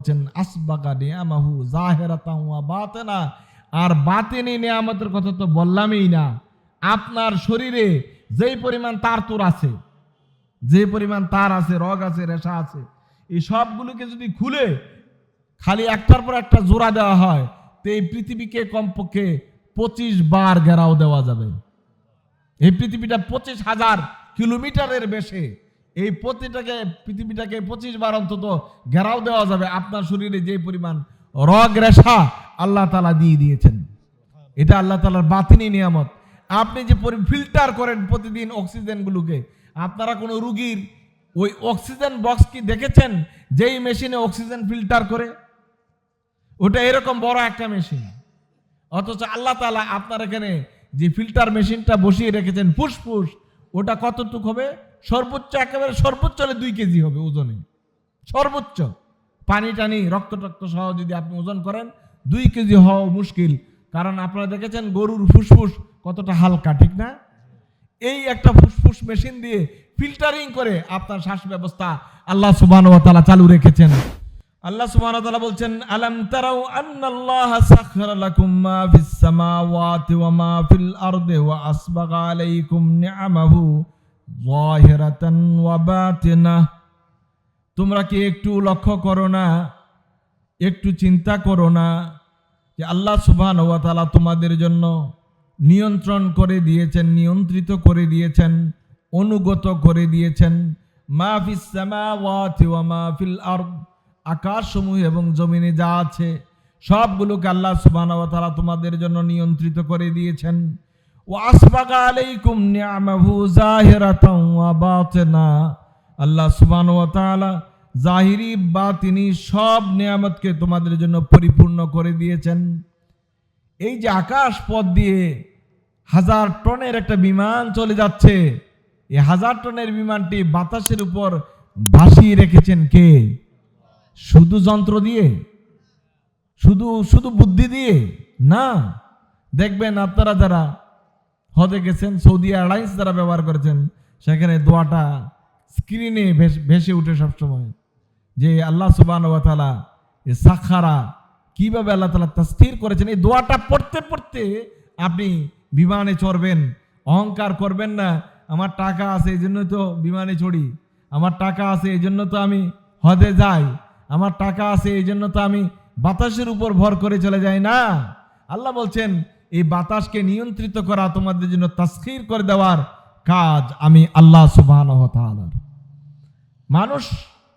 বলছেন আসবাগা নিয়ামাহু জাহেরাতাহু ওয়া বাতিনা। আর বাতিনি নিয়ামতের কথা তো বললামই না। আপনার শরীরে যেই পরিমাণ তার তোর আছে যে পরিমাণ তার আছে, রগ আছে, রেশা আছে, এই সবগুলোকে যদি খুলে খালি একটার পর একটা জোড়া দেওয়া হয়, তো এই পৃথিবীকে কমপক্ষে পঁচিশ বার ঘেরাও দেওয়া যাবে। এই পৃথিবীটা পঁচিশ হাজার কিলোমিটারের বেশি। এই প্রতিটাকে, পৃথিবীটাকে পঁচিশ বার অন্তত ঘেরাও দেওয়া যাবে আপনার শরীরে যে পরিমাণ রগ, রেশা আল্লাহ তালা দিয়ে দিয়েছেন। এটা আল্লাহ তালার বাতিনি নিয়ামত। আপনি যে ফিল্টার করেন প্রতিদিন অক্সিজেনগুলোকে, আপনারা কোনো রুগীর ওই অক্সিজেন বক্স কি দেখেছেন? যেই মেশিনে অক্সিজেন ফিল্টার করে? ওটা এরকম বড় একটা মেশিন। অথচ আল্লাহ তালা আপনার এখানে যে ফিল্টার মেশিনটা বসিয়ে রেখেছেন, ফুসফুস ওটা কতটুক হবে? সর্বোচ্চ, একেবারে সর্বোচ্চ হলে দুই কেজি হবে ওজনে। সর্বোচ্চ। পানি টানি, রক্ত টক্ত সহ যদি আপনি ওজন করেন, দুই কেজি হওয়া মুশকিল। কারণ আপনারা দেখেছেন গরুর ফুসফুস কতটা হালকা, ঠিক না? এই একটা ফুসফুস মেশিন দিয়ে ফিল্টারিং করে আপনার শ্বাস ব্যবস্থা আল্লাহ সুবহান ওয়া চালু রেখেছেন। আল্লাহ সুবহান ওয়া তাআলা বলছেন, আলাম তারাউ আন্নাল্লাহ সাখখারা লাকুম মা ফিস সামাওয়াতি ওয়া মা ফিল আরদি ওয়া আসবাগা আলাইকুম নিআমাহু যাহিরাতান ওয়া বাতিনাহ তোমরা কি একটু লক্ষ্য করো না, একটু চিন্তা করো না যে আল্লাহ সুবহান ওয়া তাআলা তোমাদের জন্য নিয়ন্ত্রণ করে দিয়েছেন, নিয়ন্ত্রিত করে দিয়েছেন, অনুগত করে দিয়েছেন। মা ফিস সামাওয়াতি ওয়া মা ফিল আরদ। আকাশসমূহ এবং জমিনে যা আছে, সবগুলোকে আল্লাহ ওয়া তোমাদের জন্য নিয়ন্ত্রিত করে দিয়েছেন। ওয়া আসবাগা আলাইকুম নিআমাহু জাহিরাতাও ওয়া আল্লাহ সুবহানাহু ওয়া তাআলা জাহিরি বা তিনি সব নিয়ামতকে তোমাদের জন্য পরিপূর্ণ করে দিয়েছেন। এই যে আকাশ পথ দিয়ে হাজার টনের একটা বিমান চলে যাচ্ছে, এই হাজার টনের বিমানটি বাতাসের উপর ভাসিয়ে রেখেছেন কে? শুধু যন্ত্র দিয়ে? শুধু শুধু বুদ্ধি দিয়ে? না। দেখবেন আপনারা যারা হদে গেছেন, সৌদি এয়ারলাইন্স যারা ব্যবহার করেছেন, সেখানে দোয়াটা স্ক্রিনে ভেসে উঠে সবসময় যে আল্লাহ সুবান তালা এ সাখারা, কীভাবে আল্লাহ তালা তস্থির করেছেন, এই দোয়াটা পড়তে পড়তে আপনি বিমানে চড়বেন, অহংকার করবেন না, আমার টাকা আছে, এই জন্য তো বিমানে চড়ি, আমার টাকা আছে, এই জন্য তো আমি হদে যাই। আমার টাকা আছে, এই জন্য তো আমি বাতাসের উপর ভর করে চলে যাই না। আল্লাহ বলছেন, এই বাতাসকে নিয়ন্ত্রিত করা, তোমাদের জন্য তাস্কির করে দেওয়ার কাজ আমি আল্লাহ সুবাহ মানুষ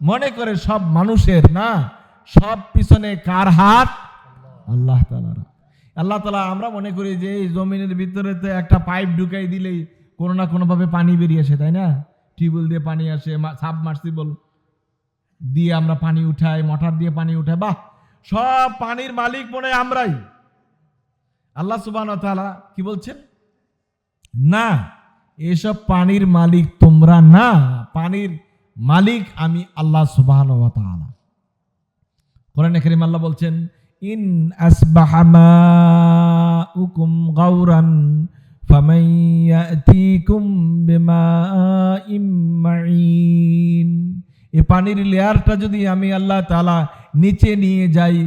মনে করে সব মানুষের না, সব পিছনে কার হাত? আল্লাহ তালার আল্লাহ তালা আমরা মনে করি যে এই জমিনের ভিতরে তো একটা পাইপ ঢুকাই দিলেই কোনো না কোনোভাবে পানি বেরিয়ে আসে, তাই না? টিউবওয়েল দিয়ে পানি আসে সাবমার্সিবল দিয়ে আমরা পানি উঠাই, মোটর দিয়ে পানি উঠাই, বাহ! সব পানির মালিক মনে আমরাই। আল্লাহ সুবাহ কি বলছেন? না, এসব পানির মালিক তোমরা না, পানির মালিক আমি আল্লাহ সুবাহ কোরআন করিম আল্লাহ বলছেন, ইন আসবাহা মাউকুম গাওরান ফামান ইয়াতিকুম বিমাইম মাইন এই পানির লেয়ারটা যদি আমি আল্লাহ তালা নিচে নিয়ে যাই,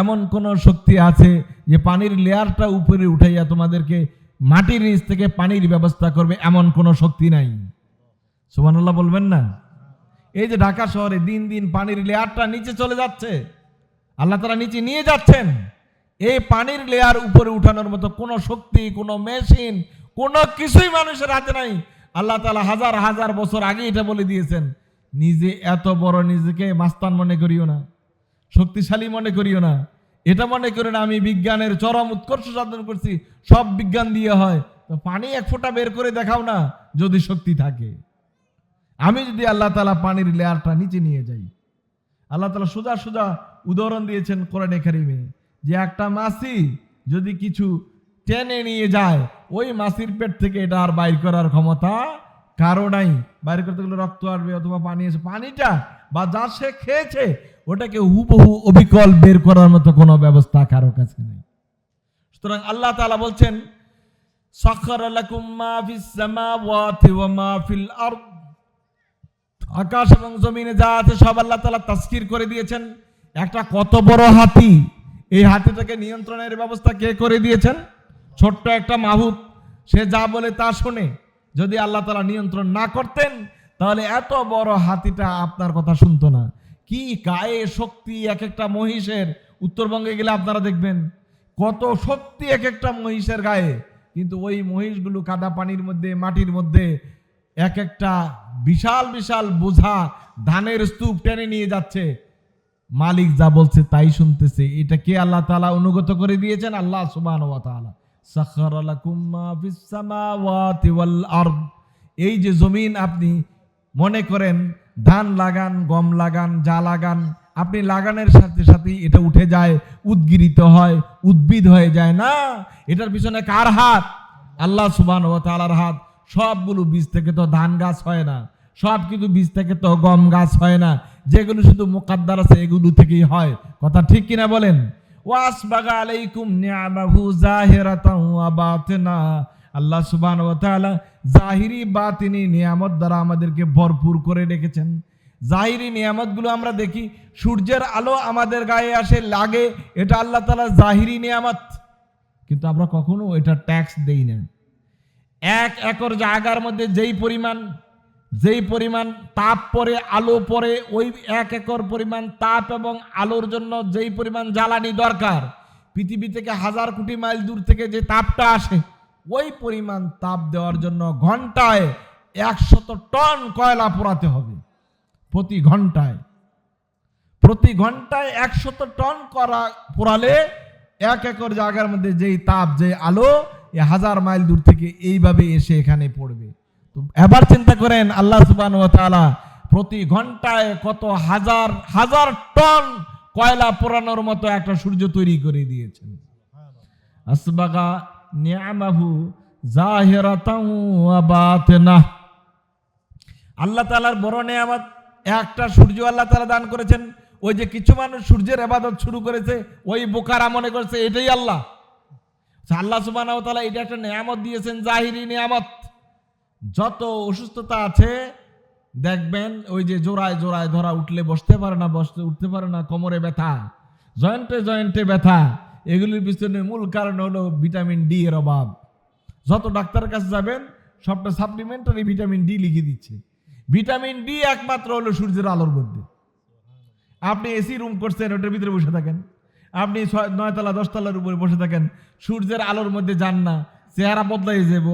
এমন কোন শক্তি আছে যে পানির লেয়ারটা উপরে উঠাইয়া তোমাদেরকে মাটির নিচ থেকে পানির ব্যবস্থা করবে, এমন কোনো শক্তি নাই। সুবহানাল্লাহ বলবেন না? এই যে ঢাকা শহরে দিন দিন পানির লেয়ারটা নিচে চলে যাচ্ছে, আল্লাহ তারা নিচে নিয়ে যাচ্ছেন, এই পানির লেয়ার উপরে উঠানোর মতো কোনো শক্তি, কোনো মেশিন, কোনো কিছুই মানুষের হাতে নাই। আল্লাহ তালা হাজার হাজার বছর আগে এটা বলে দিয়েছেন। নিজে এত বড় নিজেকে মাস্তান মনে করিও না, শক্তিশালী মনে করিও না। এটা মনে করে না আমি বিজ্ঞানের চরম উৎকর্ষ সাধন করছি, সব বিজ্ঞান দিয়ে হয়। তো পানি এক ফোঁটা বের করে দেখাও না, যদি শক্তি থাকে। আমি যদি আল্লাহ তালা পানির লেয়ারটা নিচে নিয়ে যাই। আল্লাহ তালা সোজা সোজা উদাহরণ দিয়েছেন কোরআনে কারিমে যে একটা মাছি যদি কিছু টেনে নিয়ে যায়, ওই মাসির পেট থেকে এটা আর বাইর করার ক্ষমতা কারও নাই। বাইর করতে গেলে রক্ত আসবে অথবা পানি এসে পানিটা বা যা সে খেয়েছে, ওটাকে হুবহু অবিকল বের করার মতো কোনো ব্যবস্থা কারও কাছে নেই। সুতরাং আল্লাহ তালা বলছেন, সাখার মা ফিস সামাওয়াতি ওয়া মা ফিল আরদ। আকাশ এবং জমিনে যা আছে সব আল্লাহ তালা তাস্কির করে দিয়েছেন। একটা কত বড় হাতি, এই হাতিটাকে নিয়ন্ত্রণের ব্যবস্থা কে করে দিয়েছেন? ছোট্ট একটা মাহুত, সে যা বলে তা শোনে যদি আল্লাহ তালা নিয়ন্ত্রণ না করতেন, তাহলে এত বড় হাতিটা আপনার কথা শুনতো না। কি গায়ে শক্তি এক একটা মহিষের? উত্তরবঙ্গে গেলে আপনারা দেখবেন, কত শক্তি এক একটা মহিষের গায়ে। কিন্তু ওই মহিষগুলো কাদা পানির মধ্যে, মাটির মধ্যে এক একটা বিশাল বিশাল বোঝা ধানের স্তূপ টেনে নিয়ে যাচ্ছে। মালিক যা বলছে তাই শুনতেছে। এটা কে আল্লাহ তাআলা অনুগত করে দিয়েছেন? আল্লাহ তাআলা। এই যে জমিন আপনি মনে করেন, ধান লাগান, গম লাগান, যা লাগান, আপনি লাগানের সাথে সাথে এটা উঠে যায়, উদ্গিরিত হয়, উদ্ভিদ হয়ে যায়। না, এটার পিছনে কার হাত? আল্লাহ সুবান ও তালার হাত। সবগুলো বীজ থেকে তো ধান গাছ হয় না, সব কিছু বীজ থেকে তো গম গাছ হয় না, যেগুলো শুধু মোকাদ্দার আছে, এগুলো থেকেই হয়। কথা ঠিক কিনা বলেন? ওয়াস বাগা আলাইকুম নিয়ামাহু জাহিরাতাও ওয়া বাতিনা। আল্লাহ সুবহানাহু ওয়া তাআলা জাহিরি বাতিনি নিয়ামত দ্বারা আমাদেরকে ভরপুর করে রেখেছেন। জাহিরি নিয়ামতগুলো আমরা দেখি, সূর্যের আলো আমাদের গায়ে আসে, লাগে, এটা আল্লাহ তাআলা জাহিরি নিয়ামত। কিন্তু আমরা কখনো এটা ট্যাক্স দেই না। এক একর জায়গার মধ্যে যেই পরিমাণ যেই পরিমাণ তাপ পরে, আলো পরে, ওই এক একর পরিমাণ তাপ এবং আলোর জন্য যেই পরিমাণ জ্বালানি দরকার, পৃথিবী থেকে হাজার কোটি মাইল দূর থেকে যে তাপটা আসে, ওই পরিমাণ তাপ দেওয়ার জন্য ঘন্টায় একশত টন কয়লা পোড়াতে হবে, প্রতি ঘন্টায়। প্রতি ঘন্টায় একশত টন করা পোড়ালে এক একর জায়গার মধ্যে যেই তাপ যে আলো হাজার মাইল দূর থেকে এইভাবে এসে এখানে পড়বে। এবার চিন্তা করেন, আল্লাহ সুবান ও প্রতি ঘন্টায় কত হাজার হাজার টন কয়লা পোড়ানোর মতো একটা সূর্য তৈরি করে দিয়েছেন। আসবাগা নিয়ামাহু আল্লাহ তালার বড় নেয়ামত, একটা সূর্য আল্লাহ তালা দান করেছেন, ওই যে কিছু মানুষ সূর্যের আবাদত শুরু করেছে, ওই বোকারা মনে করছে এটাই আল্লাহ। আল্লাহ সুবাহ তালা এটা একটা নেয়ামত দিয়েছেন, জাহিরি নেয়ামত। যত অসুস্থতা আছে, দেখবেন ওই যে জোড়ায় জোড়ায় ধরা উঠলে বসতে পারে না, বসতে, উঠতে পারে না, কোমরে ব্যথা, জয়েন্টে জয়েন্টে ব্যথা, এগুলির পিছনে মূল কারণ হলো ভিটামিন ডি এর অভাব। যত ডাক্তারের কাছে যাবেন, সবটা সাপ্লিমেন্টারি ভিটামিন ডি লিখে দিচ্ছে। ভিটামিন ডি একমাত্র হলো সূর্যের আলোর মধ্যে। আপনি এসি রুম করছেন, ওটার ভিতরে বসে থাকেন। আপনি ছয়, নয়তলা, দশতলার উপরে বসে থাকেন, সূর্যের আলোর মধ্যে যান না, চেহারা বদলাই যাব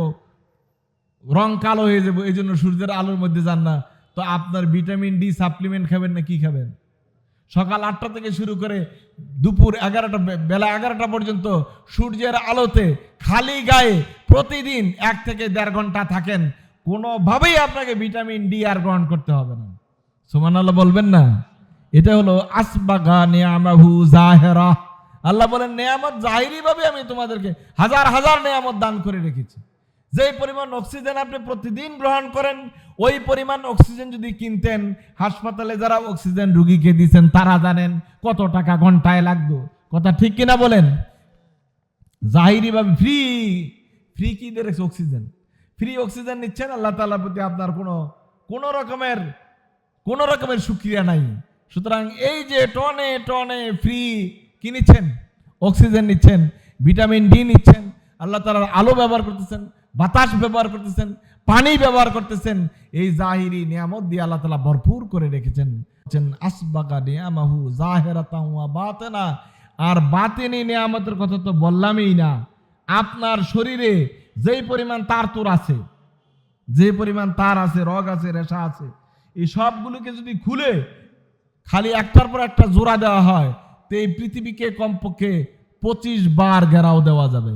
রং কালো হয়ে যাব, এই জন্য সূর্যের আলোর মধ্যে যান না। তো আপনার ভিটামিন ডি সাপ্লিমেন্ট খাবেন না, কি খাবেন? সকাল আটটা থেকে শুরু করে দুপুর এগারোটা বেলা এগারোটা পর্যন্ত সূর্যের আলোতে খালি গায়ে প্রতিদিন এক থেকে দেড় ঘণ্টা থাকেন। কোনোভাবেই আপনাকে ভিটামিন ডি আর গ্রহণ করতে হবে না। সোমান আল্লাহ বলবেন না? এটা হলো আসবাগা নিয়ামাহু জাহেরা। আল্লাহ বলেন, নেয়ামত জাহিরি ভাবে আমি তোমাদেরকে হাজার হাজার নেয়ামত দান করে রেখেছি। যেই পরিমাণ অক্সিজেন আপনি প্রতিদিন গ্রহণ করেন, ওই পরিমাণ অক্সিজেন যদি কিনতেন, হাসপাতালে যারা অক্সিজেন রুগীকে দিচ্ছেন তারা জানেন কত টাকা ঘন্টায় লাগতো। কথা ঠিক কিনা বলেন? জাহিরি ভাবে ফ্রি ফ্রি কি দিয়ে রেখেছে অক্সিজেন? ফ্রি অক্সিজেন নিচ্ছেন, আল্লাহ তাআলার প্রতি আপনার কোনো কোনো রকমের কোনো রকমের সুক্রিয়া নাই। সুতরাং এই যে টনে টনে ফ্রি কি নিচ্ছেন? অক্সিজেন নিচ্ছেন, ভিটামিন ডি নিচ্ছেন, আল্লাহ তালার আলো ব্যবহার করতেছেন বাতাস ব্যবহার করতেছেন, পানি ব্যবহার করতেছেন, এই জাহিরি নিয়ামত দিয়ে আল্লাহ তালা ভরপুর করে রেখেছেন। আসবাগা নিয়ামাহু জাহেরাতাহু ওয়া বাতিনা। আর বাতিনি নিয়ামতের কথা তো বললামই না। আপনার শরীরে যেই পরিমাণ তার তোর আছে যে পরিমাণ তার আছে, রগ আছে, রেশা আছে, এই সবগুলোকে যদি খুলে খালি একটার পর একটা জোড়া দেওয়া হয়, তো এই পৃথিবীকে কমপক্ষে পঁচিশ বার ঘেরাও দেওয়া যাবে।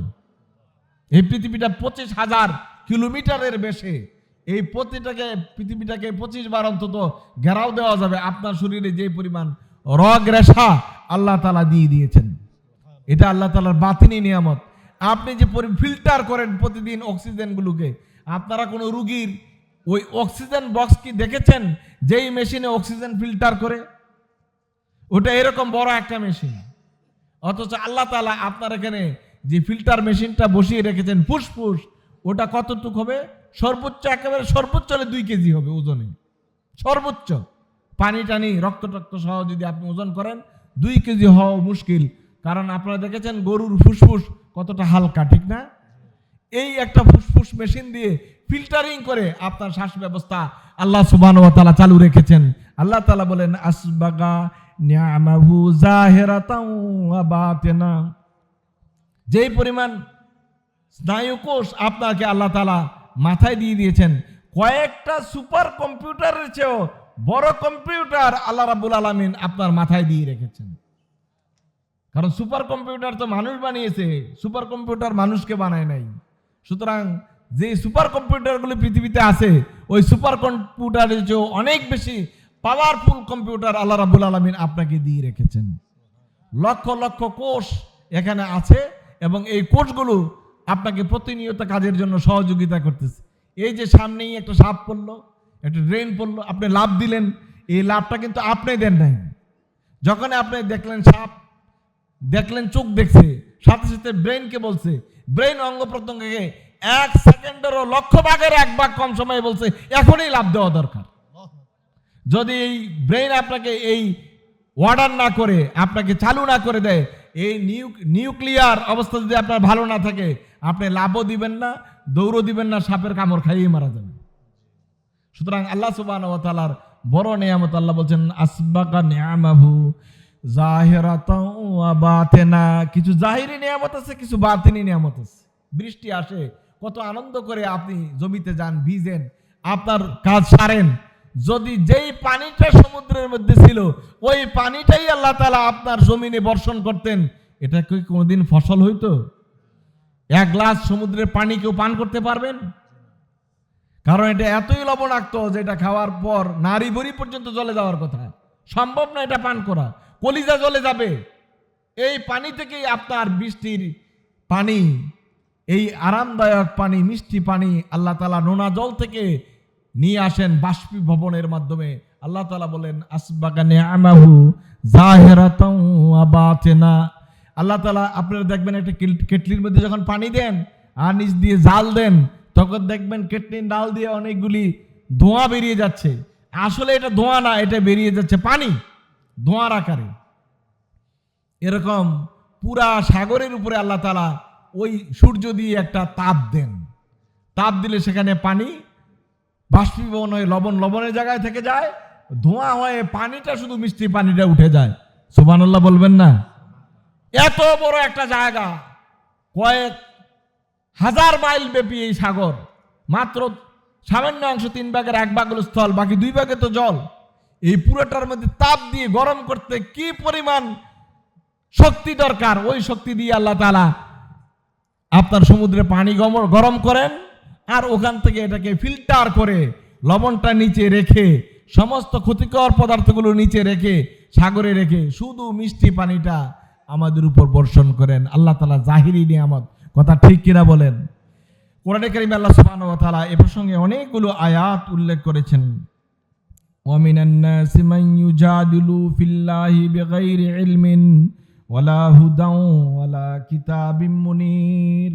এই পৃথিবীটা পঁচিশ হাজার কিলোমিটারের বেশি। এই প্রতিটাকে, পৃথিবীটাকে পঁচিশ বার অন্তত ঘেরাও দেওয়া যাবে। আপনার শরীরে যে পরিমাণ রগ, রেশা আল্লাহ তালা দিয়ে দিয়েছেন। এটা আল্লাহ তালার বাতিনি নিয়ামত। আপনি যে পরি, ফিল্টার করেন প্রতিদিন অক্সিজেনগুলোকে, আপনারা কোনো রুগীর ওই অক্সিজেন বক্স কি দেখেছেন? যেই মেশিনে অক্সিজেন ফিল্টার করে? ওটা এরকম বড় একটা মেশিন। অথচ আল্লাহ তালা আপনার এখানে যে ফিল্টার মেশিনটা বসিয়ে রেখেছেন ফুসফুস ওটা কতটুক হবে? সর্বোচ্চ একেবারে সর্বোচ্চ হলে দুই কেজি হবে ওজনে। সর্বোচ্চ। পানি টানি, রক্ত টক্ত সহ যদি আপনি ওজন করেন, দুই কেজি হওয়া মুশকিল। কারণ আপনারা দেখেছেন গরুর ফুসফুস কতটা হালকা, ঠিক না? এই একটা ফুসফুস মেশিন দিয়ে ফিল্টারিং করে আপনার শ্বাস ব্যবস্থা আল্লাহ সুবান ওয়া তাআলা চালু রেখেছেন। আল্লাহ তাআলা বলেন, আসবাগা নিয়ামাহু জাহিরাতাও ওয়া বাতিনা। যেই পরিমাণ স্নায়ুকোষ আপনাকে আল্লাহ তালা মাথায় দিয়ে দিয়েছেন, কয়েকটা সুপার কম্পিউটারের চেয়েও বড় কম্পিউটার আল্লাহ রাব্বুল আলামিন আপনার মাথায় দিয়ে রেখেছেন। কারণ সুপার কম্পিউটার তো মানুষ বানিয়েছে, সুপার কম্পিউটার মানুষকে বানায় নাই। সুতরাং যে সুপার কম্পিউটারগুলো পৃথিবীতে আছে, ওই সুপার কম্পিউটারের চেয়েও অনেক বেশি পাওয়ারফুল কম্পিউটার আল্লাহ রাবুল আলমিন আপনাকে দিয়ে রেখেছেন। লক্ষ লক্ষ কোষ এখানে আছে এবং এই কোষগুলো আপনাকে প্রতিনিয়ত কাজের জন্য সহযোগিতা করতেছে। এই যে সামনেই একটা সাপ পড়ল, একটা ড্রেন পড়ল, আপনি লাভ দিলেন, এই লাভটা কিন্তু আপনি দেন নাই। যখন আপনি দেখলেন সাপ, দেখলেন চোখ দেখছে, সাথে সাথে ব্রেনকে বলছে, ব্রেন অঙ্গ প্রত্যঙ্গকে এক সেকেন্ডেরও লক্ষ ভাগের এক ভাগ কম সময়ে বলছে, এখনই লাভ দেওয়া দরকার। যদি এই ব্রেন আপনাকে এই অর্ডার না করে, আপনাকে চালু না করে দেয় এই নিউক্লিয়ার অবস্থা যদি আপনার ভালো না থাকে, আপনি লাভও দিবেন না, দৌড়ও দিবেন না, সাপের কামড় খাইয়ে মারা যাবেন। সুতরাং আল্লাহ সুবান ও তালার বড় নিয়ামত আল্লাহ বলছেন, আসবাকা ওয়া বাতেনা। কিছু জাহিরি নিয়ামত আছে, কিছু বাতিনি নিয়ামত আছে। বৃষ্টি আসে, কত আনন্দ করে আপনি জমিতে যান, ভিজেন, আপনার কাজ সারেন যদি যেই পানিটা সমুদ্রের মধ্যে ছিল, ওই পানিটাই আল্লাহ তালা আপনার জমিনে বর্ষণ করতেন। এটা কি কোনোদিন ফসল হইতো? এক গ্লাস সমুদ্রের পানি কেউ পান করতে পারবেন? কারণ এটা এতই লবণাক্ত যেটা খাওয়ার পর নারী ভরি পর্যন্ত জলে যাওয়ার কথা। সম্ভব না এটা পান করা। কলিজা জলে যাবে। এই পানি থেকেই আপনার বৃষ্টির পানি, এই আরামদায়ক পানি, মিষ্টি পানি আল্লাহ তালা নোনা জল থেকে নিয়ে আসেন বাষ্পীভবনের মাধ্যমে। আল্লাহ তালা বলেন আসবাগানে আমাহু বাতিনা। আল্লাহ তালা আপনারা দেখবেন একটা কেট- কেটলির মধ্যে যখন পানি দেন আর নিচ দিয়ে জাল দেন, তখন দেখবেন কেটলির ডাল দিয়ে অনেকগুলি ধোঁয়া বেরিয়ে যাচ্ছে। আসলে এটা ধোঁয়া না, এটা বেরিয়ে যাচ্ছে পানি, ধোঁয়ার আকারে। এরকম পুরা সাগরের উপরে আল্লাহ তালা ওই সূর্য দিয়ে একটা তাপ দেন। তাপ দিলে সেখানে পানি বাষ্পীভবন হয়ে লবণ লবণের জায়গায় থেকে যায়, ধোঁয়া হয়ে পানিটা শুধু মিষ্টি পানিটা উঠে যায়। সুবহানাল্লাহ বলবেন না? এত বড় একটা জায়গা, কয়েক হাজার মাইল ব্যাপী এই সাগর। মাত্র সামান্য অংশ তিন ভাগের এক ভাগ হলো স্থল, বাকি দুই ভাগে তো জল। এই পুরোটার মধ্যে তাপ দিয়ে গরম করতে কি পরিমাণ শক্তি দরকার? ওই শক্তি দিয়ে আল্লাহ তালা আপনার সমুদ্রে পানি গরম করেন। আর ওখান থেকে এটাকে ফিল্টার করে লবণটা নিচে রেখে সমস্ত ক্ষতিকর পদার্থগুলো নিচে রেখে সাগরে রেখে শুধু মিষ্টি পানিটা আমাদের উপর বর্ষণ করেন আল্লাহ তালা জাহিরি নিয়ামত কথা ঠিক কিনা বলেন কোরআনে কারিমে আল্লাহ সুবহানাহু ওয়া তাআলা এ প্রসঙ্গে অনেকগুলো আয়াত উল্লেখ করেছেন ومن الناس من يجادل في الله بغير علم ولا هدى ولا كتاب منير